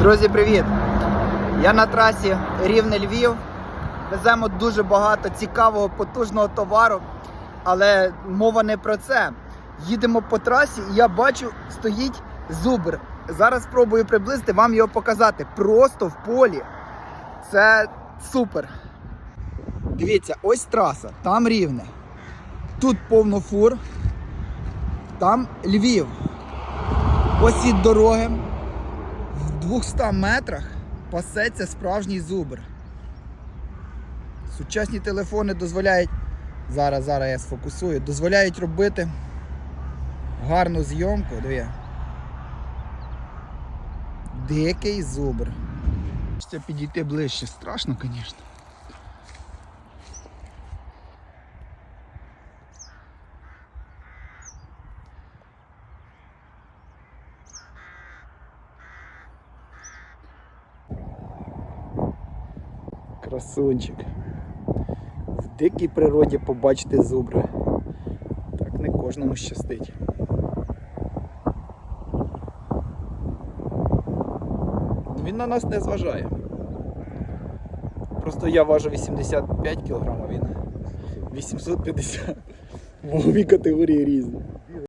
Друзі, привіт! Я на трасі Рівне Львів. Веземо дуже багато цікавого, потужного товару, але мова не про це. Їдемо по трасі, і я бачу, стоїть зубр. Зараз спробую приблизити вам його показати. Просто в полі. Це супер. Дивіться, ось траса, там рівне. Тут повно фур, там Львів. Ось від дороги. В 200 метрах пасеться справжній зубр. Сучасні телефони дозволяють. Зараз, зараз я сфокусую, дозволяють робити гарну зйомку. Диві. Дикий зубр. Хочеться підійти ближче. Страшно, звісно. Красунчик. В дикій природі побачити зубра. Так не кожному щастить. Він на нас не зважає. Просто я важу 85 кг, він 850 Вагові категорії різні.